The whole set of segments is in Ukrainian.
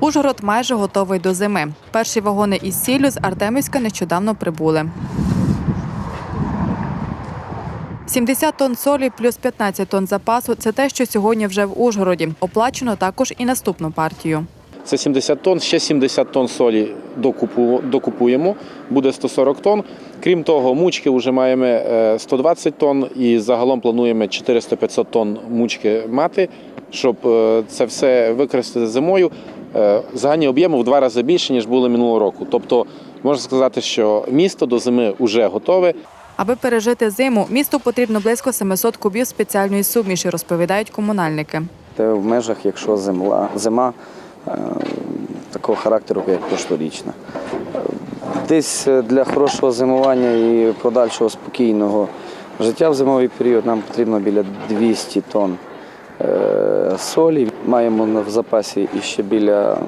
Ужгород майже готовий до зими. Перші вагони із сіллю з Артемівська нещодавно прибули. 70 тонн солі плюс 15 тонн запасу це те, що сьогодні вже в Ужгороді. Оплачено також і наступну партію. Це 70 тонн, ще 70 тонн солі докупуємо, буде 140 тонн. Крім того, мучки вже маємо е, 120 тонн і загалом плануємо 400-500 тонн мучки мати, щоб е, це все використати зимою. Е, Загальні об'єми в два рази більше, ніж були минулого року. Тобто можна сказати, що місто до зими вже готове. Аби пережити зиму, місту потрібно близько 700 кубів спеціальної суміші, розповідають комунальники. Те в межах, якщо зимла, зима е, такого характеру, як прошлорічна. Десь для хорошого зимування і подальшого спокійного життя в зимовий період нам потрібно біля 200 тонн солі. Маємо в запасі іще біля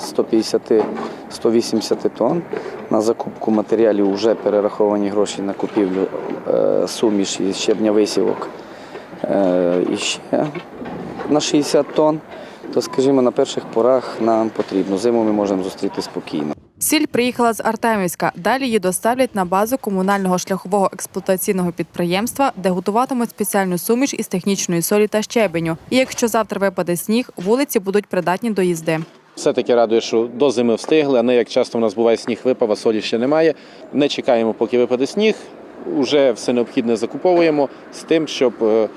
150-180 тонн. На закупку матеріалів вже перераховані гроші на купівлю е, суміші щебня висівок. Е, І ще на 60 тонн, то, скажімо, на перших порах нам потрібно. Зиму ми можемо зустріти спокійно. Сіль приїхала з Артемівська. Далі її доставлять на базу комунального шляхового експлуатаційного підприємства, де готуватимуть спеціальну суміш із технічної солі та щебеню. І якщо завтра випаде сніг, вулиці будуть придатні до їзди. Все-таки радує, що до зими встигли, а не як часто в нас буває сніг випав, а солі ще немає. Не чекаємо, поки випаде сніг. Уже все необхідне закуповуємо з тим, щоб е,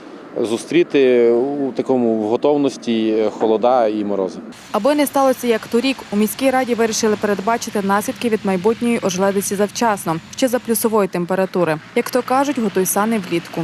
зустріти у такому в готовності холода і морози. Аби не сталося як торік, у міській раді вирішили передбачити наслідки від майбутньої ожеледиці завчасно, ще за плюсової температури. Як то кажуть, готуй сани влітку.